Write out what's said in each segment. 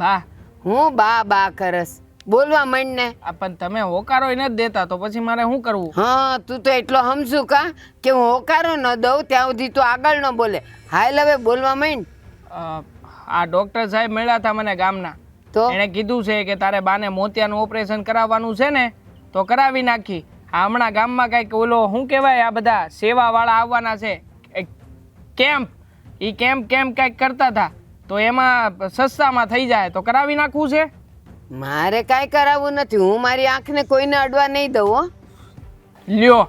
બા. હું બા બા કરસ. બોલવા માંડ ને. આ પણ તમે હોકારો નથી દેતા તો પછી મારે શું કરવું? હા તું તો એટલો સમજુ કા કે હું હોકારો ન દઉં ત્યાં સુધી તું આગળ ન બોલે. હાલ હવે બોલવા માંડ. આ ડોક્ટર સાહેબ મળ્યા હતા મને ગામના. તો? એણે કીધું છે કે તારે બાને મોતિયાનું ઓપરેશન કરાવવાનું છે ને તો કરાવી નાખી. હમણાં ગામમાં કંઈક ઓલો શું કહેવાય આ બધા સેવાવાળા આવવાના છે. કેમ્પ એ કેમ્પ કેમ્પ કંઈક કરતા હતા તો એમાં સસ્તામાં થઈ જાય તો કરાવી નાખવું છે? મારે કાંઈ કરાવવું નથી હું મારી આંખને કોઈને અડવા નહીં દઉં હો. લ્યો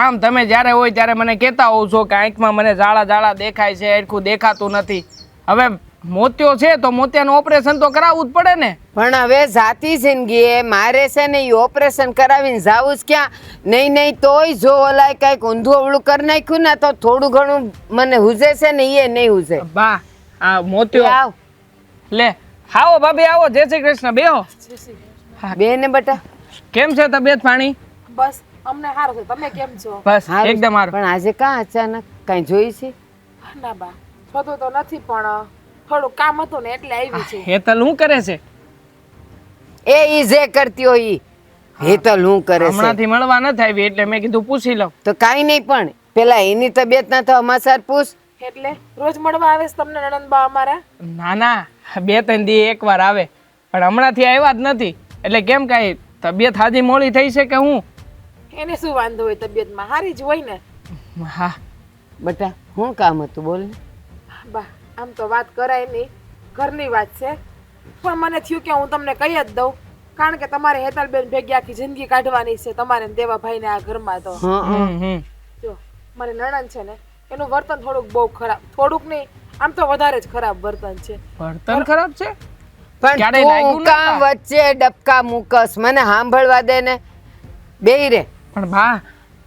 આમ તમે જ્યારે હોય ત્યારે મને કહેતા હોવ છો કે આંખમાં મને ઝાડા ઝાડા દેખાય છે એટલું દેખાતું નથી. હવે મોતિયો છે તો મોતિયાનું ઓપરેશન તો કરાવવું જ પડે ને. પણ હવે જાતી જિંદગી મારે છે ને એ ઓપરેશન કરાવીને જાવું જ ક્યાં? નહીં નહીં તોય જો ઓલાય કાંઈક ઊંધું અવળું કરી નાખ્યું ને તો થોડું ઘણું મને હુજે છે ને એ નહીં હુજે. બા આ મોતિયો. આવ. લે આવો ભાભી આવો જય શ્રી કૃષ્ણ બેહો બે ને બટા. કેમ છે તબિયત પાણી? બસ અમને સારું છે. તમે કેમ છો? બસ એકદમ સારું પણ આજે કાં અચાનક કાંઈ જોઈ છે? ના બા થતું તો નથી પણ થોડું કામ હતું ને એટલે આવી છે. હેતલ શું કરે છે? એ ઈ જે કરતી હોય ઈ. હેતલ હું કરે છે? હમણાંથી મળવા નથી થાય એટલે મેં કીધું પૂછી લઉં. તો કાંઈ નહીં પણ પેલા એની તબિયત ના તો અમાસાર પૂછ. એટલે રોજ મળવા આવે છે તમને નણંદબા અમારા? ના ના બે ત્રણ દી એકવાર આવે. પણ હમણાંથી આવ્યા જ નથી. એટલે કેમ કાંઈ તબિયત હાજી મોડી થઈ છે કે હું? એને શું વાંધો હોય તબિયતમાં? હારી જ હોય ને. હા. બટા શું કામ હતું બોલ. બા આમ તો વાત કરાય નહીં. ઘરની વાત છે. પણ મને થયું કે હું તમને કહી જ દઉં. કારણ કે તમારે હેતલબેન ભેગી આખી જિંદગી કાઢવાની છે. તમારે ને દેવાભાઈને આ ઘરમાં તો. જો મારી નણંદ છે ને એનું વર્તન થોડુંક બહુ ખરાબ. થોડુંક નહીં આમ તો વધારે જ ખરાબ વર્તન છે. વર્તન ખરાબ છે? પણ તું? વચ્ચે ડબકા મૂકસ મને સાંભળવા દે ને. બેહી રે. પણ બા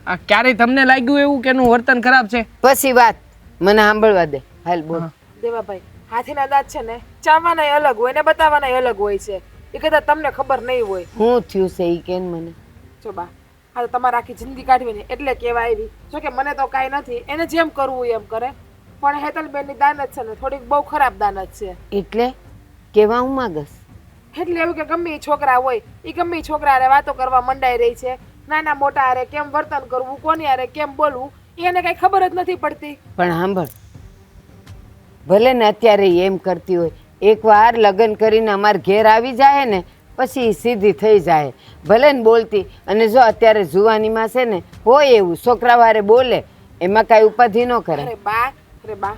આ ક્યારે તમને લાગ્યું એવું કે એનું વર્તન ખરાબ છે? પછી વાત મને સાંભળવા દે. હાલ બોલ. દેવાભાઈ હાથીના દાંત છે ને ચાવવાનાય અલગ હોય ને બતાવવાના અલગ હોય છે. એ કદાચ તમને ખબર નહીં હોય. શું થયું છે એ કેન મને. જો બા આ તો તમારે આખી જિંદગી કાઢવી ને એટલે કહેવાય આવી જો કે મને તો કાંઈ નથી એને જેમ કરવું એમ કરે. પણ હેતલબેનની દાનત છે ને થોડીક બહુ ખરાબ દાનત છે. એટલે કેવા હું માગસ એટલે એવું કે ગમે એ છોકરા હોય એ ગમે એ છોકરા હારે વાતો કરવા મંડાઈ રહી છે. નાના મોટા હારે કેમ વર્તન કરવું કોની હારે કેમ બોલવું એને કઈ ખબર જ નથી પડતી. પણ સાંભળ ભલે ને અત્યારે એમ કરતી હોય એકવાર લગ્ન કરીને અમાર ઘેર આવી જાય ને પછી સીધી થઈ જાય. ભલે ને બોલતી. અને જો અત્યારે જુવાનીમાં છે ને, હોય એવું, છોકરા વારે બોલે, એમાં કાંઈ ઉપાધિ ન કરે. અરે બા અરે બા,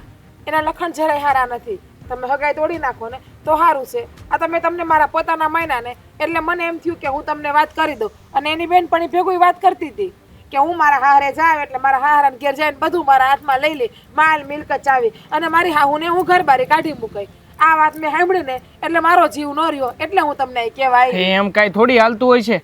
એના લખણ જરાય હારા નથી. તમે હગાઈ તોડી નાખો ને, તો સારું છે. આ તમે તમને મારા પોતાના માયના ને, એટલે મને એમ થયું કે હું તમને વાત કરી દઉં. અને એની બેન પણ ભેગું વાત કરતી હતી કે હું મારા હારે જાવ એટલે મારા હારા ઘેર જઈને બધું મારા હાથમાં લઈ લે માલ, મિલકત ચાવી. અને મારી હાહુને હું ઘર બારી કાઢી મૂકાઈ. આ વાત મેં સાંભળી ને એટલે મારો જીવ ન રહ્યો એટલે હું તમને કહેવાય. એમ કાંઈ થોડી હાલતું હોય છે.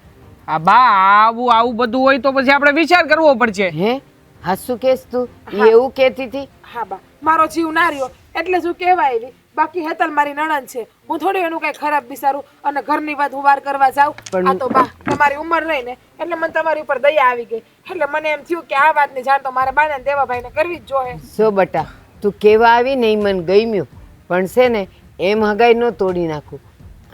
આ બા આવું આવું બધું હોય તો પછી આપણે વિચાર કરવો પડશે. હે હાસુ કેસ તું? એવું કહેતી હતી? હા બા. મારો જીવ ના રહ્યો એટલે શું કહેવાય એવી? બાકી હેતલ મારી નણંદ છે. હું થોડી એનું કઈ ખરાબ વિચારું અને ઘરની વાત હું વાર કરવા જાઉં. આ તો બા તમારી ઉંમર રહી ને એટલે મને તમારી ઉપર દયા આવી ગઈ. એટલે મને એમ થયું કે આ વાતની જાણ તો મારે બાને દેવાભાઈને કરવી જ જોઈએ. સો બટા તું કેવા આવી નહીં મને ગમ્યું? પણ છે ને એમ હગાઈ ન તોડી નાખું.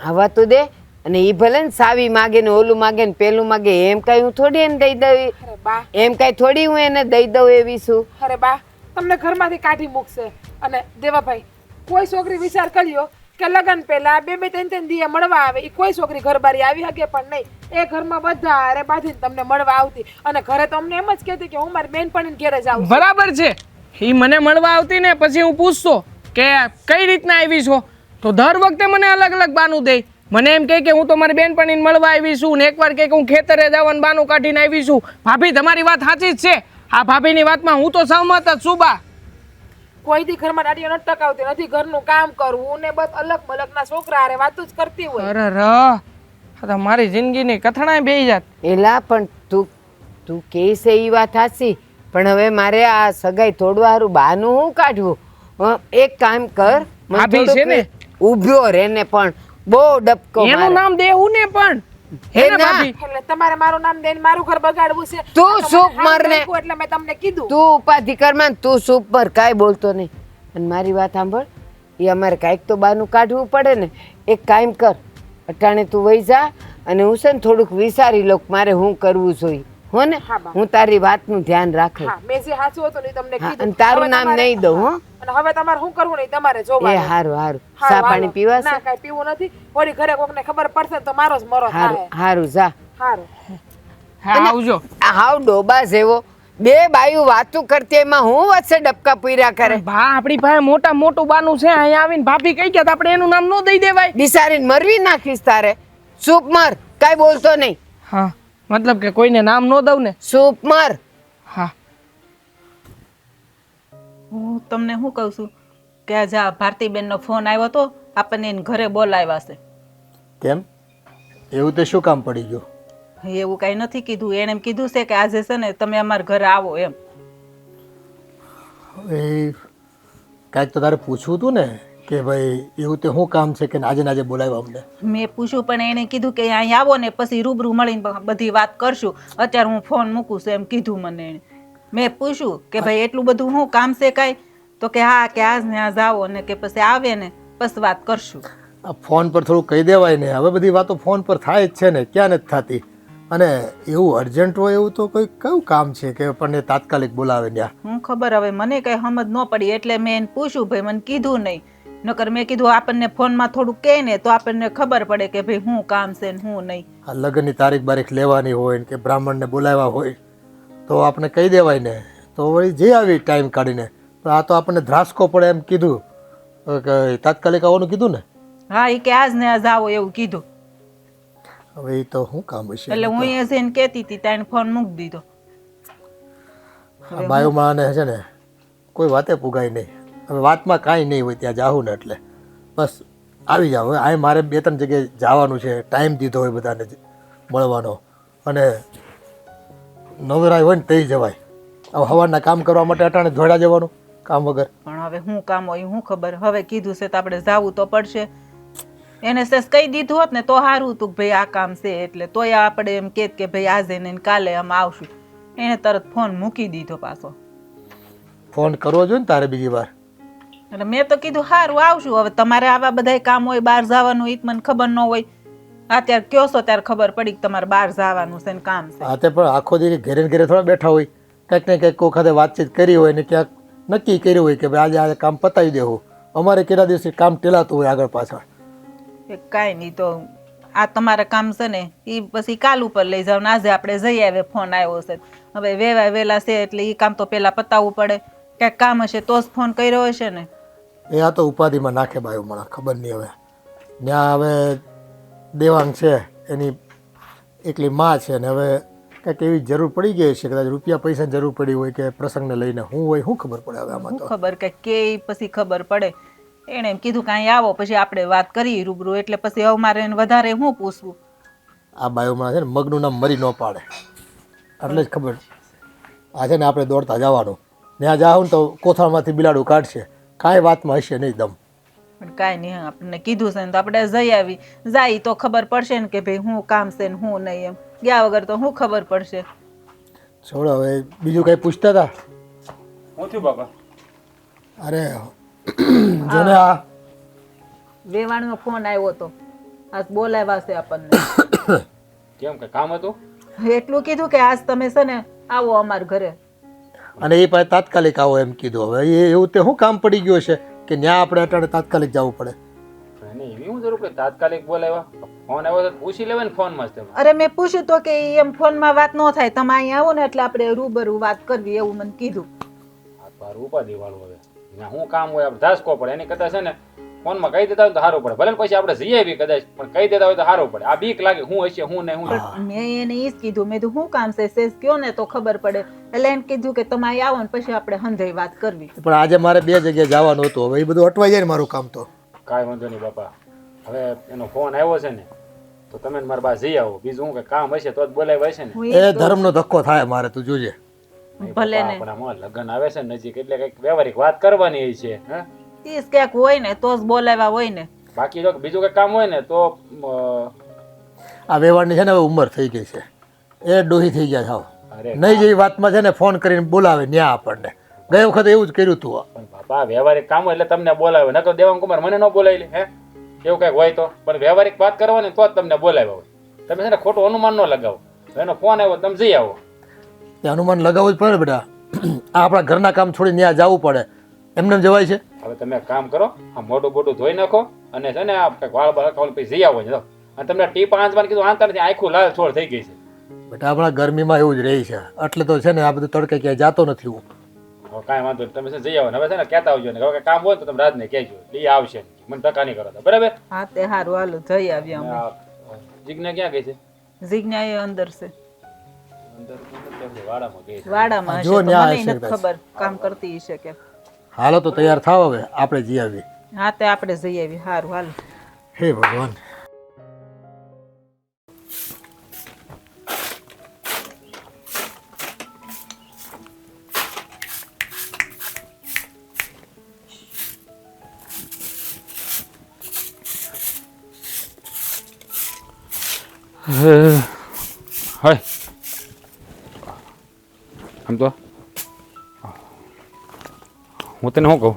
આવા તો દે અને એ ભલે ને સાવી માગે ને ઓલું માગે ને પેલું માગે એમ કઈ હું થોડી એને દઈ દઉં અરે એમ કઈ થોડી હું એને દઈ દઉં એવી છું. અરે બા તમને ઘરમાંથી કાઢી મૂકશે. અને દેવાભાઈ કોઈ છોકરી વિચાર કર્યો કે લગન પહેલા બે બે ત્રણ ત્રણ દિયા મળવા આવે એ કોઈ છોકરી ઘર બારી આવી શકે પણ નહીં. એ ઘરમાં બધા અરે બાંધીને તમને મળવા આવતી. અને ઘરે તો અમને એમ જ કહેતી કે હું મારી બેનપણીને ઘેરે જાઉં છું. બરાબર છે. એ મને મળવા આવતી ને પછી હું પૂછતો કે કઈ રીતના આવી છો? તો દર વખતે મને અલગ અલગ બાનું દે. મને એમ કહે કે હું તો મારી બેનપણીને મળવા આવી છું ને એકવાર કહે કે હું ખેતરે જવાનું બાનું કાઢીને આવી છું. ભાભી તમારી વાત સાચી જ છે. આ ભાભીની વાતમાં હું તો સહમત જ છું બા. કોઈ દી ઘરમાં દાડીઓ નથી ટકાવતી નથી ઘરનું કામ કરવું ને બસ અલગ મલગના છોકરા હારે વાતો જ કરતી હોય. અરે ર આ તો મારી જિંદગીની કથણાય બેહી જાત. એલા પણ તું તું કે છે એ વાત હાચી પણ હવે મારે આ સગાઈ તોડવા હારું બહાનું હું કાઢવું? એક કામ કર ભાભી છે ને? ઉભ્યો રેને રે ને પણ બહુ ડબકો એનું મારે. નામ દેવું ને પણ હે ના. ભાભી એટલે તમારે મારું નામ દઈને મારું ઘર બગાડવું છે તું હાથ મરને. એટલે મેં તમને કીધું તું ઉપાધિ કરમાં તું સુપ પર કાંઈ બોલતો નહીં અને મારી વાત સાંભળ એ અમારે કાંઈક તો બહારનું કાઢવું પડે ને એક કામ કર અટાણે તું વહી જા અને હું છે ને થોડુંક વિચારી લઉં મારે શું કરવું જોઈએ હો ને? હું તારી વાતનું ધ્યાન રાખું. મેં જે હાચું હતું ને તમને કીધું. તારું નામ નહીં દઉં હો. અને હવે તમારે શું કરવું નહીં તમારે એ હારું હારું. સા પાણી પીવા ના કાંઈ પીવું નથી. વળી ઘરે કોકને ખબર પડશે તો મારો જ મરો થાય. હારું જા. હારું. હા આવજો. હાવ ડોબા જેવો. બે બાયું વાતું કરતી એમાં હું વચ્ચે ડબકા પૂર્યા કરે? ભા આપણી પાસે મોટા મોટું બાનું છે અહીંયા આવીને ભાભી કઈ ગયા તા આપણે એનું નામ ન દઈ દેવાય. બિસારીને મરવી નાખીશ તારે. સૂપ મર કાંઈ બોલતો નહીં. હા. મતલબ કે કોઈને નામ ન દઉં ને? સૂપ માર. હા. હું તમને શું કહું છું? કે આજે આ ભારતીબેનનો ફોન આવ્યો હતો આપણને એને ઘરે બોલાવ્યા છે. કેમ? એવું તે શું કામ પડી ગયું? એવું કાંઈ નથી કીધું. એણે એમ કીધું છે કે આજે છે ને તમે અમારા ઘરે આવો એમ. એ કાંઈક તો તારે પૂછવું હતું ને. કે ભાઈ એવું તે શું કામ છે કે આજે આજે બોલાવ્યા અમને? મેં પૂછ્યું પણ એણે કીધું કે અહીં આવો ને પછી રૂબરૂ મળીને બધી વાત કરશું. અત્યારે હું ફોન મૂકું છું એમ કીધું મને એણે. મેં પૂછ્યું કે ભાઈ એટલું બધું શું કામ છે કાંઈ? તો કે હા કે આજ ને આજ આવો ને કે પછી આવે ને પછી વાત કરશું. આ ફોન પર થોડું કહી દેવાય ને. હવે બધી વાતો ફોન પર થાય જ છે ને ક્યાં નથી થતી? અને એવું અર્જન્ટ હોય એવું તો કોઈ કયું કામ છે કે આપણને તાત્કાલિક બોલાવે ત્યાં હું ખબર હવે મને કઈ સમજ ન પડી એટલે મેં એને પૂછ્યું ભાઈ મને કીધું નહીં. નકર મેં કીધું આપણને ફોનમાં થોડું કહે ને તો આપણને ખબર પડે કે ભાઈ શું કામ છે ને શું નહીં. આ લગ્નની તારીખ બારીખ લેવાની હોય ને કે બ્રાહ્મણને બોલાવ્યા હોય તો આપણે કહી દેવાય ને. તો વળી જઈ આવી ટાઈમ કાઢીને પણ આ તો આપણને ધ્રાસકો પડે એમ કીધું. કે તાત્કાલિક આવવાનું કીધું ને? હા એ કે આજ ને આજ આવો એવું કીધું. હવે એ તો શું કામ હશે? એટલે હું એ જઈને કહેતી હતી તાણે ફોન મૂકી દીધો. બાયુમાં ને છે ને કોઈ વાતે પુગાય નહીં. હવે વાતમાં કાંઈ નહીં હોય ત્યાં જાવું ને એટલે. બસ આવી જાવ હવે આ મારે બે ત્રણ જગ્યાએ જવાનું છે. ટાઈમ દીધો હોય બધાને મળવાનો. અને નવરાય હોય ને તે જવાય. હવે સવારના કામ કરવા માટે અટાણે ધોડા જવાનું કામ વગર. પણ હવે શું કામ હોય શું ખબર? હવે કીધું છે તો આપણે જાવું તો પડશે. એને સેસ કહી દીધું હોત ને તો સારું હતું કે ભાઈ આ કામ છે એટલે તોય આપણે એમ કહેત કે ભાઈ આજે ને કાલે આમ આવશું. એને તરત ફોન મૂકી દીધો પાછો. ફોન કરવો જોઈએ ને તારે બીજી વાર. એટલે મેં તો કીધું સારું આવશું. હવે તમારે આવા બધા કામ હોય બહાર જવાનું ઈ મને ખબર ન હોય. અત્યારે કયો છો ત્યારે ખબર પડી કે તમારે બહાર જવાનું છે ને કામ છે. તે પણ આખો દી ઘરે ઘરે થોડા બેઠા હોય. કંઈક ને કંઈક કોઈ ખાતે વાતચીત કરી હોય ને ક્યાંક નક્કી કર્યું હોય કે ભાઈ આજે આજે કામ પતાવી દેવું. અમારે કેટલા દિવસે કામ ટેલાતું હોય આગળ પાછળ? એ કાંઈ નહીં તો આ તમારા કામ છે ને એ પછી કાલ ઉપર લઈ જાવ ને આજે આપણે જઈ આવે ફોન આવ્યો છે. હવે વેવા વેલા છે એટલે એ કામ તો પહેલાં પતાવવું પડે. ક્યાંક કામ હશે તો જ ફોન કર્યો હશે ને. એ આ તો ઉપાધિમાં નાખે બાયું મને ખબર નહીં હવે. ત્યાં હવે દેવાંગ છે એની એકલી માં છે ને હવે કંઈક એવી જરૂર પડી ગઈ છે કદાચ રૂપિયા પૈસાની જરૂર પડી હોય કે પ્રસંગને લઈને હું હોય શું ખબર પડે હવે આમાં તો? ખબર કે કે પછી ખબર પડે. એણે એમ કીધું કાંઈ આવો પછી આપણે વાત કરીએ રૂબરૂ એટલે પછી હવે મારે એને વધારે હું પૂછવું? આ બાયુમાં છે ને મગનું નામ મરી ન પાડે. એટલે જ ખબર. આ છે ને આપણે દોડતા જવાનું. ત્યાં જાવ ને તો કોથળામાંથી બિલાડું કાઢશે. કાંઈ વાતમાં હશે નહીં દમ. પણ કાંઈ નહીં આપણને કીધું છે ને તો આપણે જઈ આવી. જાય તો ખબર પડશે ને કે ભાઈ હું કામ છે ને શું નહીં એમ. ગયા વગર તો શું ખબર પડશે. છોડો હવે બીજું કંઈ પૂછતા હતા? હું થયું બાબા અરે જોને આ વેવાણનો ફોન આવ્યો તો આજ બોલાવ્યા છે આપણને. કેમ કે કામ હતું? એટલું કીધું કે આજ તમે છે ને આવો અમાર ઘરે. અને એ પાસે તાત્કાલિક આવો એમ કીધું. હવે એ એવું તે શું કામ પડી ગયું છે કે ત્યાં આપણે અટાણે તાત્કાલિક જવું પડે? એવી હું જરૂર પડી? તાત્કાલિક બોલાવ્યા ફોન આવ્યો તો પૂછી લેવાય ને ફોનમાં જ અરે મેં પૂછ્યું તો કે એમ ફોનમાં વાત ન થાય. તમે અહીંયા આવો ને એટલે આપણે રૂબરૂ વાત કરવી એવું મને કીધું. આ તો હવે. શું કામ હોય? આપણે ધાસકો પડે. એની કરતા છે ને ફોનમાં કહી દેતા હોય તો સારું પડે. ભલે પછી આપણે જઈએ બી કદાચ પણ કહી દેતા હોય તો સારું પડે. આ બીક લાગે હું હશે હું નહીં હું મેં એને ઈ જ કીધું. મેં કીધું હું કામ છે? સેસ કયો ને તો ખબર પડે. એટલે એમ કીધું કે તમે અહીં આવો ને પછી આપણે હંધાઈ વાત કરવી. પણ આજે મારે બે જગ્યાએ જવાનું હતું. હવે એ બધું અટવાઈ જાય ને મારું કામ તો. કાંઈ વાંધો નહીં બાપા. હવે એનો ફોન આવ્યો છે ને તો તમે મારા બા જઈ આવો. બીજું હું કે કામ હશે તો જ બોલાવ્યા હશે ને. એ ધર્મનો ધક્કો થાય મારે તું જોજે. ભલે ને. આપણા લગ્ન આવે છે ને નજીક એટલે કંઈક વ્યવહારિક વાત કરવાની છે હે? જ ક્યાંક હોય ને તો જ બોલાવ્યા હોય ને. બાકી જો બીજું કંઈક કામ હોય ને તો આ વ્યવહારની છે ને હવે ઉંમર થઈ ગઈ છે. એ ડોહી થઈ ગયા અરે નહીં જેવી વાતમાં છે ને ફોન કરીને બોલાવે ન્યા આપણને. ગઈ વખતે એવું જ કર્યું તું પણ બાપા વ્યવહારિક કામ હોય એટલે તમને બોલાવે. નકર દેવાંગ કુમાર મને ન બોલાવી લે હે? એવું કંઈક હોય તો. પણ વ્યવહારિક વાત કરવાની તો જ તમને બોલાવ્યા હોય. તમે છે ને ખોટું અનુમાન ન લગાવો. એનો ફોન આવ્યો તમે જઈ આવો. એ અનુમાન લગાવવું જ પડે ને બેટા. આ આપણા ઘરના કામ છોડીને ત્યાં જવું પડે. એમને જવાય છે? હવે તમે કામ કરો આ મોઢું બોઢું ધોઈ નાખો અને છે ને આ વાળ બાળ ખાવાનું પછી જઈ આવો છો અને તમને ટીપ આંચવાનું કીધું આંતર નથી આખું લાલ છોડ થઈ ગઈ છે. બટ આપણા ગરમીમાં એવું જ રહી છે. એટલે તો છે ને આ બધું તડકે ક્યાંય જાતો નથી હું કાંઈ વાંધો નહીં તમે છે જઈ આવો. હવે છે ને કહેતા આવજો ને હવે કામ હોય તો તમે રાજને કહેજો. એ આવશે મને ટકા નહીં કરો તો. બરાબર? હા તે હારું. હાલો જઈ આવ્યા અમે. જીજ્ઞા ક્યાં ગઈ છે? જીજ્ઞા એ અંદર છે. અંદર વાડામાં ગઈ વાડામાં જો મને. ખબર. કામ કરતી હશે કે. હાલો તો તૈયાર થાવ હવે આપણે જઈ આવીએ. હા તે આપણે જઈ આવીએ. હારું હાલ. હે ભગવાન. હાય. આમ તો હું તને શું કહું?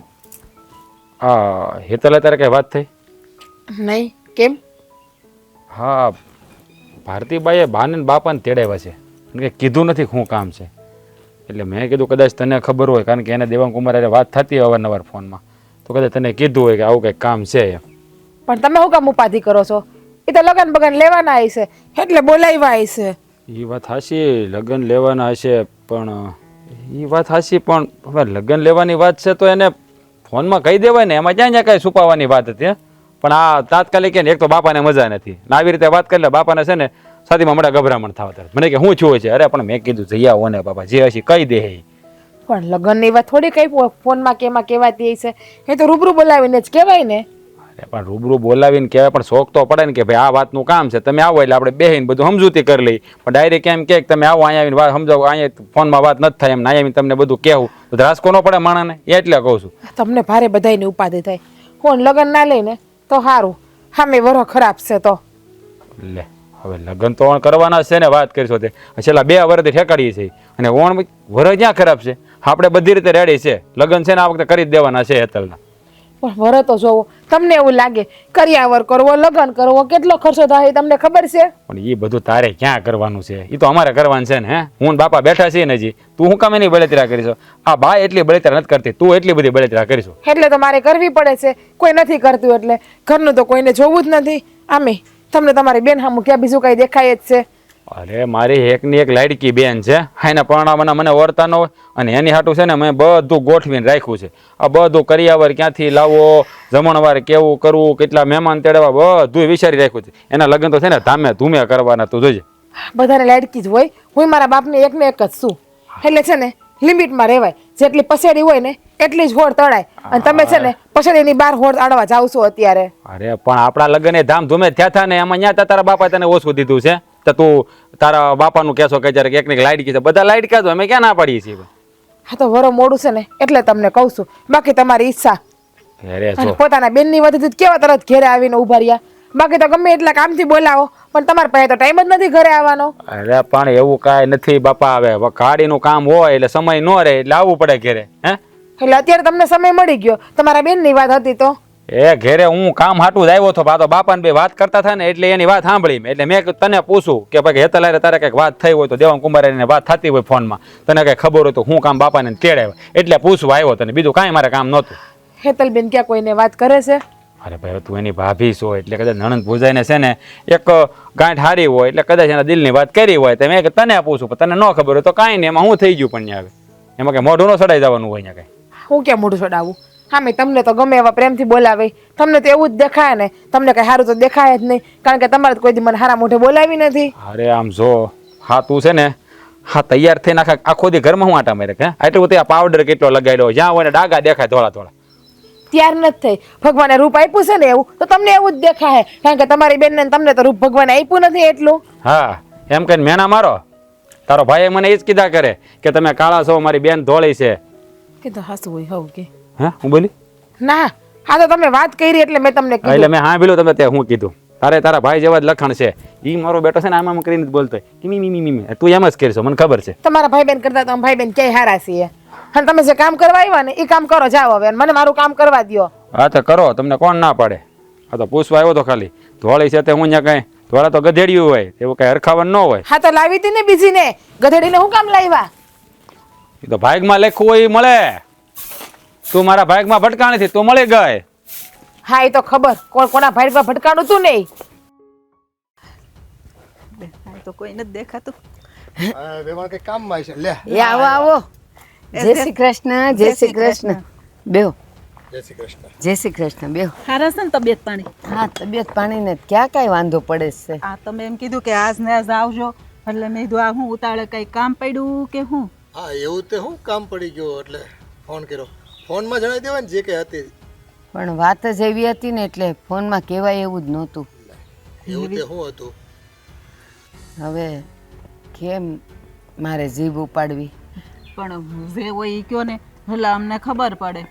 આ હેતલ તારે કઈ વાત થઈ? નહીં. કેમ? હા ભારતીબાઈએ બાને ને બાપાને તેડાવ્યા છે. કે કીધું નથી શું કામ છે. એટલે મેં કીધું કદાચ તને ખબર હોય કારણ કે એને દેવાંગકુમાર અરે વાત થતી હોય અવારનવાર ફોનમાં. તો કદાચ તને કીધું હોય કે આવું કંઈક કામ છે એમ. પણ તમે શું કામ ઉપાધિ કરો છો? એ તો લગન બગન લેવાના આવી છે એટલે બોલાવ્યા આવી છે એ વાત હશે લગ્ન લેવાના હશે પણ એ વાત હાસી પણ હવે લગ્ન લેવાની વાત છે તો એને ફોનમાં કહી દેવાય ને, એમાં ક્યાં ક્યાં કાંઈ છુપાવવાની વાત હતી પણ આ તાત્કાલિક એક તો બાપાને મજા નથી. ને આવી રીતે વાત કરી લે બાપાને છે ને સાથીમાં મોટા ગભરામણ થવા તરત મને કે, હું છું છે? અરે, પણ મેં કીધું, જઈ આવો ને, બાપા, જે હશે કહી દે. પણ લગ્નની વાત થોડી કઈ ફોનમાં કેમાં કહેવાતી છે. એ તો રૂબરૂ બોલાવીને જ કહેવાય ને. અરે પણ રૂબરૂ બોલાવીને કહેવાય પણ શોખ તો પડે ને કે ભાઈ આ વાતનું કામ છે તમે આવો એટલે આપણે બેહીને બધું સમજૂતી કરી લઈ પણ ડાયરેક્ટ એમ કે તમે આવો અહીંયા આવીને વાત સમજાવો અહીંયા ફોનમાં વાત નથી થાય એમ ના આવીને તમને બધું કહેવું. તો ધ્રાસકો ન પડે માણાને એટલે કહું છું. તમને ભારે બધાયની ઉપાધિ થાય. ફોન લગ્ન ના લઈને તો સારું હા મેં વરો ખરાબ છે તો. લે હવે લગ્ન તો ઓણ કરવાના છે ને વાત કરીશું તે. છેલ્લા બે વર્ષથી ઠેકાડીએ છીએ. અને ઓણ વર ક્યાં ખરાબ છે? આપણે બધી રીતે રેડી છે. લગ્ન છે ને આ વખતે કરી જ દેવાના છે હેતલના. પણ વરો તો જોવો. તમને એવું લાગે કરિયાવર કરવો લગ્ન કરવો કેટલો ખર્ચો થાય તમને ખબર છે? પણ એ બધું તારે ક્યાં કરવાનું છે? એ તો અમારે કરવાનું છે ને હે? હું બાપા બેઠા છીએ ને જી તું હું કામ એની બળતરા કરીશો? આ બા એટલી બળતરા નથી કરતી. તું એટલી બધી બળતરા કરીશું. એટલે તો મારે કરવી પડે છે. કોઈ નથી કરતું એટલે. ઘરનું તો કોઈને જોવું જ નથી. આમે તમને તમારી બેન સામું ક્યાં બીજું કઈ દેખાય જ છે? અરે મારી એકની એક લાડકી બેન છે. એના પરણાવાના મને ઓરતા ન હોય. અને એની હાટું છે ને મેં બધું ગોઠવીને રાખ્યું છે. આ બધું કરિયાવર ક્યાંથી લાવવો જમણવાર કેવું કરવું કેટલા મહેમાન તેડવા બધું વિચારી રાખ્યું છે. એના લગ્ન તો છે ને ધામે ધૂમે કરવાના તું જોજે. બધાને લાડકી જ હોય. હું મારા બાપને એકને એક જ છું. એટલે છે ને લિમિટમાં રહેવાય. જેટલી પસેડી હોય ને એટલી જ હોડ તળાય. અને તમે છે ને પસેડીની બહાર હોડ આડવા જાવ છો અત્યારે. અરે પણ આપણા લગ્ન એ ધામ ધૂમે થયા હતા ને એમાં ત્યાં તારા બાપા તને ઓછું દીધું છે? તો તું તારા બાપાનું કહેશો કે જ્યારે એકને એક લાડકી બધા લાઇટ કહેશો અમે ક્યાં ના પાડીએ છીએ? હા તો વરો મોડું છે ને એટલે તમને કહું છું. બાકી તમારી ઈચ્છા. અને પોતાના બેનની વધતી કેવા તરત ઘેરે આવીને ઊભા રહ્યા. બાકી તો ગમે એટલા કામથી બોલાવો પણ તમારા પાસે તો ટાઈમ જ નથી ઘરે આવવાનો. અરે પણ એવું કાંઈ નથી બાપા આવે હવે ગાડીનું કામ હોય એટલે સમય ન રહે એટલે આવવું પડે ઘરે હે? એટલે અત્યારે તમને સમય મળી ગયો. તમારા બેનની વાત હતી તો? એ ઘેરે હું કામ હાટું જ આવ્યો હતો પાછો બાપાને બે વાત કરતા હતા ને એટલે એની વાત સાંભળી મેં. એટલે મેં તને પૂછું કે ભાઈ હેતલ તારે કંઈક વાત થઈ હોય તો દેવાંગ કુમાર એને વાત થતી હોય ફોનમાં. તને કંઈ ખબર હોય તો હું કામ બાપાને તેડાવ્યા એટલે પૂછવા આવ્યો તને. બીજું કાંઈ મારે કામ નહોતું. હેતલબેન ક્યાં કોઈને વાત કરે છે? અરે ભાઈ તું એની ભાભી છો એટલે કદાચ નણંદ ભૂજાઈને છે ને એક ગાંઠ હારી હોય એટલે કદાચ એના દિલની વાત કરી હોય તો મેં કે તને પૂછું પણ તને ન ખબર હોય તો કાંઈ નહીં એમાં હું થઈ ગયું પણ ત્યાં એમાં કંઈ મોઢું ન સડાઈ જવાનું હોય ત્યાં કંઈ. હું ક્યાં મોઢું છોડાવું હા મેં તમને તો ગમે એવા પ્રેમથી બોલાવે. તમને તો એવું જ દેખાય ને. તમને કઈ સારું તો દેખાય જ નહીં. કારણ કે તમારે કોઈ દી મને હારા મોઢે બોલાવી નથી. અરે આમ જો હા તું છે ને હા તૈયાર થઈને આખા આખો દી ઘરમાં હું આટા મારે કે? આટલું બધું આ પાવડર કેટલો લગાડ્યો જ્યાં હોય ને ડાગા દેખાય થોડા થોડા ત્યાર નથી થઈ. ભગવાને રૂપ આપ્યું છે ને એવું તો તમને એવું જ દેખાય. કારણ કે તમારી બેનને ને તમને તો રૂપ ભગવાને આપ્યું નથી એટલું. હા એમ કહીને મેણા મારો. તારો ભાઈએ મને એ જ કીધા કરે કે તમે કાળા છો મારી બેન ધોળી છે. કીધું હાસું હોય હવું કે. હા હું બોલી? ના હા તો તમે વાત કરી એટલે મેં તમને એટલે કીધું. મેં હા પેલું તમે તે હું કીધું. તારે તારા ભાઈ જેવા જ લખણ છે. ઈ મારો બેટો છે ને આમ આમ કરીને બોલતો કે મી મી મી મી મી. તું એમ જ કરશો મને ખબર છે. તમારા ભાઈ બેન કરતા તો ભાઈ બેન ક્યાંય હારા છીએ. અને તમે જે કામ કરવા આવ્યા ને એ કામ કરો જાઓ હવે મને મારું કામ કરવા દ્યો. હા તો કરો તમને કોણ ના પાડે? આ તો પૂછવા આવ્યો તો ખાલી. ધોળી છે તે હું ત્યાં કાંઈ? ધોળા તો ગધેડિયું હોય એવું કાંઈ હરખાવન ન હોય. હા તો લાવી હતી ને બીજી ને ગધેડીને હું કામ લાવ્યા? એ તો ભાગમાં લખવું હોય એ મળે. તું મારા ભાગમાં ભટકાણી હતી તું મળી ગઈ. હા એ તો ખબર. કોણ કોના પર ભટકાણું તું નહીં? તો કોઈ નથી દેખાતું. આ વેવાણ કંઈ કામમાં છે? લે. એ આવો આવો. જય શ્રી કૃષ્ણ જય શ્રી કૃષ્ણ. બેહો. જય શ્રી કૃષ્ણ. જય શ્રી કૃષ્ણ બેહો. હારા છે ને તબિયત પાણી? હા તબિયત પાણીને ક્યાં કાંઈ વાંધો પડે છે? આ તમે એમ કીધું કે આજ ને આજ આવજો. એટલે મેં કીધું આ હું ઉતાળે કઈ કામ પડ્યું કે હું? હા એવું તે હું કામ પડી ગયો એટલે ફોન કર્યો. ફોનમાં જણાવી દેવાય ને જે કંઈ હતી. પણ વાત જ એવી હતી ને એટલે ફોનમાં કહેવાય એવું જ નહોતું. એવું તે શું હતું? હવે કેમ મારે જીભ ઉપાડવી? પણ જે હોય એ કયો ને એટલે અમને ખબર પડે.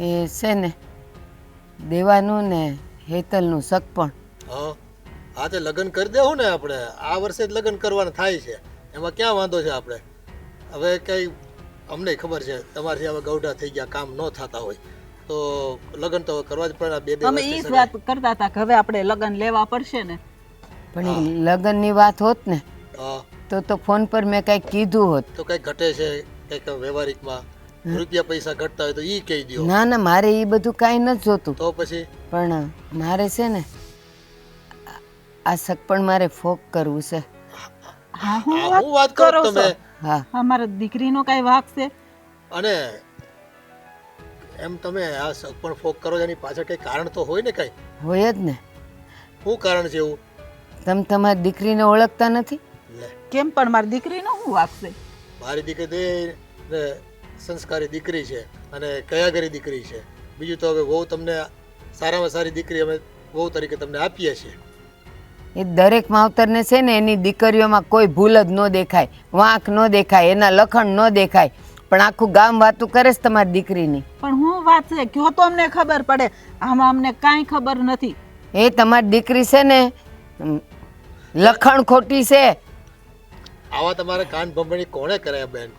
એ છે ને દેવાનું ને હેતલનું શક હા હા તે લગ્ન કરી દેવું ને આપણે. આ વર્ષે જ લગ્ન કરવાના થાય છે. એમાં ક્યાં વાંધો છે આપણે? હવે કંઈ અમને ખબર છે તમારે હવે ગૌઢા થઈ ગયા કામ ન થતા હોય. તો લગ્ન તો કરવા જ પડે બે બે અમે એ જ વાત કરતા હતા કે હવે આપણે લગ્ન લેવા પડશે ને. પણ લગ્નની વાત હોત ને તો તો ફોન પર મેં કંઈક કીધું હોત. તો કંઈક ઘટે છે કંઈક વ્યવહારિકમાં. રૂપિયા પૈસા ઘટતા હોય તો ઈ કહી દો ના ના મારે એ બધું કાંઈ નથી જોતું. તો પછી? પણ મારે છે ને આ- સગપણ મારે ફોક કરવું છે. હા હું વાત કરો તમે છો? હા. અમારા દીકરીનો કઈ વાક છે? અને એમ તમે આ સગપણ ફોક કરો છો એની પાછળ કંઈ કારણ તો હોય ને કંઈ? હોય જ ને. શું કારણ છે એવું? તમે તમારી દીકરીને ઓળખતા નથી? કેમ પણ મારી દીકરીનો શું વાક છે? મારી દીકરી દે ને સંસ્કારી દીકરી છે અને કયાગરી દીકરી છે. બીજું તો હવે વહુ તમને સારામાં સારી દીકરી અમે વહુ તરીકે તમને આપીએ છીએ. એ દરેક માવતરને છે ને એની દીકરીઓમાં કોઈ ભૂલ જ ન દેખાય વાંક ન દેખાય એના લખણ ન દેખાય. પણ આખું ગામ વાતું કરે છે તમારી દીકરીની. પણ હું વાત છે કયો તો અમને ખબર પડે આમાં અમને કાંઈ ખબર નથી. એ તમારી દીકરી છે ને લખણ ખોટી છે. આવા તમારે કાન ભંભણી કોણે કરે બેન?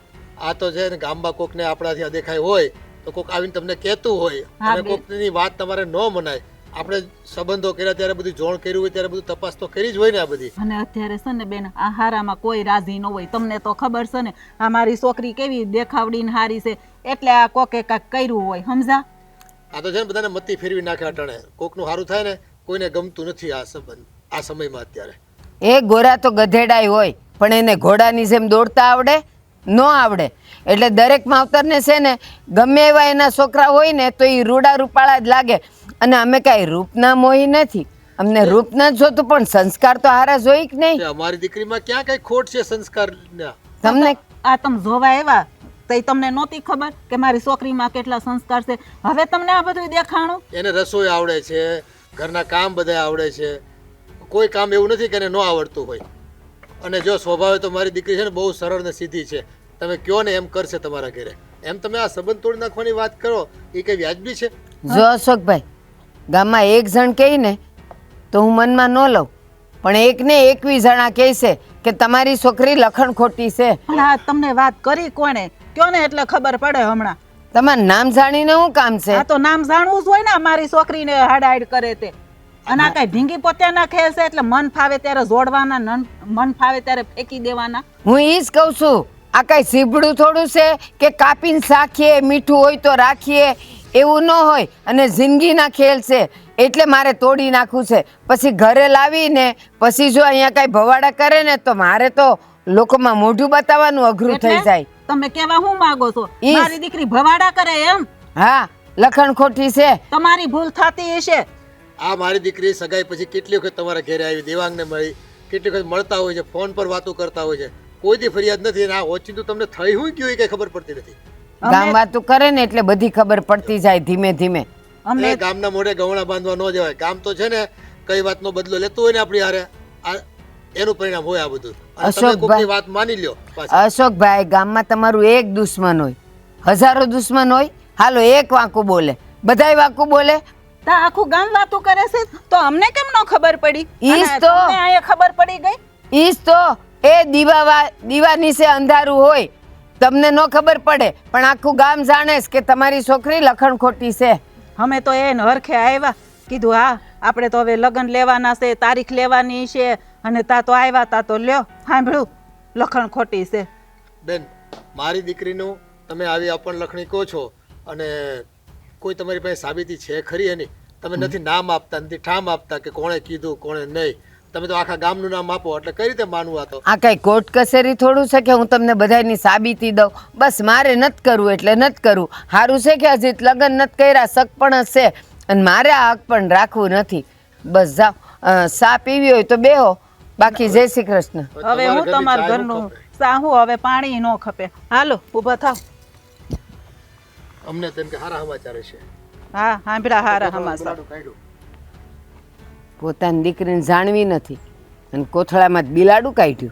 આ તો છે ને ગામમાં કોકને આપણાથી અદેખાય હોય તો કોક આવીને તમને કહેતું હોય. અને કોકની વાત તમારે ન મનાય. આપણે સંબંધો કર્યા ત્યારે બધું જોણ કર્યું હોય ત્યારે બધું તપાસ તો કરી જ હોય ને આ બધી. અને અત્યારે છે ને બેન આ હારામાં કોઈ રાજી ન હોય. તમને તો ખબર છે ને આ મારી છોકરી કેવી દેખાવડી ને હારી છે. એટલે આ કોકે કાંઈક કર્યું હોય સમજા? આ તો છે ને બધાને મતી ફેરવી નાખે અટાણે કોકનું સારું થાય ને કોઈને ગમતું નથી આ સંબંધ આ સમયમાં અત્યારે. એ ગોરા તો ગધેડાય હોય પણ એને ઘોડાની જેમ દોડતા આવડે ન આવડે. એટલે દરેક માવતરને છે ને ગમે એવા એના છોકરા હોય ને તો એ રૂડા રૂપાળા જ લાગે. અને અમે કાંઈ રૂપના મોહી નથી. અમને રૂપ ન જોતું પણ સંસ્કાર તો હારા જોઈ કે નહીં? અમારી દીકરીમાં ક્યાં કઈ ખોટ છે સંસ્કારના? તમને? આ તમે જોવા એવા તઈ તમને નહોતી ખબર કે મારી છોકરીમાં કેટલા સંસ્કાર છે? હવે તમને આ બધું દેખાણું? એને રસોઈ આવડે છે ઘરના કામ બધા આવડે છે. કોઈ કામ એવું નથી કે એને ન આવડતું હોય. અને જો સ્વભાવે તો મારી દીકરી છે ને બહુ સરળ ને સીધી છે. તમે કયો ને એમ કરશે તમારા ઘરે. એમ તમે આ સંબંધ તોડી નાખવાની વાત કરો એ કઈ વ્યાજબી છે? જો અશોકભાઈ ગામમાં એક જણ કહે ને તો હું મનમાં ન લઉં. પણ એકને એકવીસ જણા કહે છે કે તમારી છોકરી લખણ ખોટી છે. તમને વાત કરી કોણે? કયો ને એટલે ખબર પડે હમણાં? તમારું નામ જાણીને શું કામ છે? આ તો નામ જાણવું જ હોય ને મારી છોકરીને હાડાહાડ કરે તે. અને આ કઈ ઢીંગી પોત્યાના ખેલ છે એટલે મન ફાવે ત્યારે જોડવાના મન ફાવે ત્યારે ફેંકી દેવાના. હું ઈ જ કહું છું આ કઈ સીબડું થોડું છે કે કાપીને સાખીએ મીઠું હોય તો રાખીએ એવું ન હોય અને જિંદગીના ખેલ છે એટલે મારે તોડી નાખવું છે. પછી ઘરે લાવીને પછી જો અહીંયા કાંઈ ભવાડા કરે ને તો મારે તો લોકોમાં મોઢું બતાવવાનું અઘરું થઈ જાય. તમે કેવા હું માંગો છો? મારી દીકરી ભવાડા કરે એમ? હા લખણ ખોટી છે. તમારી ભૂલ થતી હશે. આ મારી દીકરી સગાઈ પછી કેટલી વખત તમારા ઘરે આવી દેવાંગને મળી કેટલી વખત મળતા હોય છે ફોન પર વાતો કરતા હોય છે. કોઈ દી ફરિયાદ નથી આ ઓચિંતું તમને થઈ હું ગયું એ કઈ ખબર પડતી નથી. ગામ વાતું કરે ને એટલે બધી ખબર પડતી જાય ધીમે ધીમે. અમને ગામના મોઢે ગવણા બાંધવા ન જવાય. કામ તો છે ને કઈ વાતનો બદલો લેતો હોય ને આપણી હારે એનું પરિણામ હોય આ બધું. અશોકભાઈ. વાત માની લ્યો અશોકભાઈ ગામમાં તમારું એક દુશ્મન હોય. હજારો દુશ્મન હોય. હાલો એક વાંકું બોલે. બધાય વાંકું બોલે. તા આખું ગામ વાતું કરે છે તો અમને કેમ ન ખબર પડી? ઈસ તો. ખબર પડી ગઈ? ઈસ તો એ દીવા વા- દીવા નીચે અંધારું હોય. તમને ન ખબર પડે પણ આખું ગામ જાણે છે કે તમારી છોકરી લખણ ખોટી છે. અમે તો એ હરખે આવ્યા કીધું હા આપણે તો હવે લગ્ન લેવાના છે તારીખ લેવાની છે અને તા તો આવ્યા તા તો લ્યો સાંભળ્યું લખણ ખોટી છે. બેન મારી દીકરીનું તમે આવી અપણ લખણી કહો છો અને કોઈ તમારી પાસે સાબિતી છે ખરી એની? તમે નથી નામ આપતા નથી ઠામ આપતા કે કોણે કીધું કોણે નહીં. તમે તો આખા ગામનું નામ આપો એટલે કઈ રીતે માનવું આ તો? આ કઈ કોર્ટ કચેરી થોડું છે કે હું તમને બધાની સાબિતી દઉં? બસ મારે નથી કરવું એટલે નથી કરવું સારું છે કે અજીત લગ્ન નથી કર્યા શક પણ હશે. અને મારે આ હક પણ રાખવું નથી. બસ જાઓ. સા પીવી હોય તો બેહો. બાકી જય શ્રી કૃષ્ણ. હવે હું તમારા ઘરનું સાહુ હવે પાણી નો ખપે. હાલો ઊભા થાવ અમને તેમ કે હારા સમાચાર છે હા સાંભળ્યા હારા સમાચાર. કાઢ્યું. પોતાની દીકરીને જાણવી નથી. અને કોથળામાં જ બિલાડું કાઢ્યું.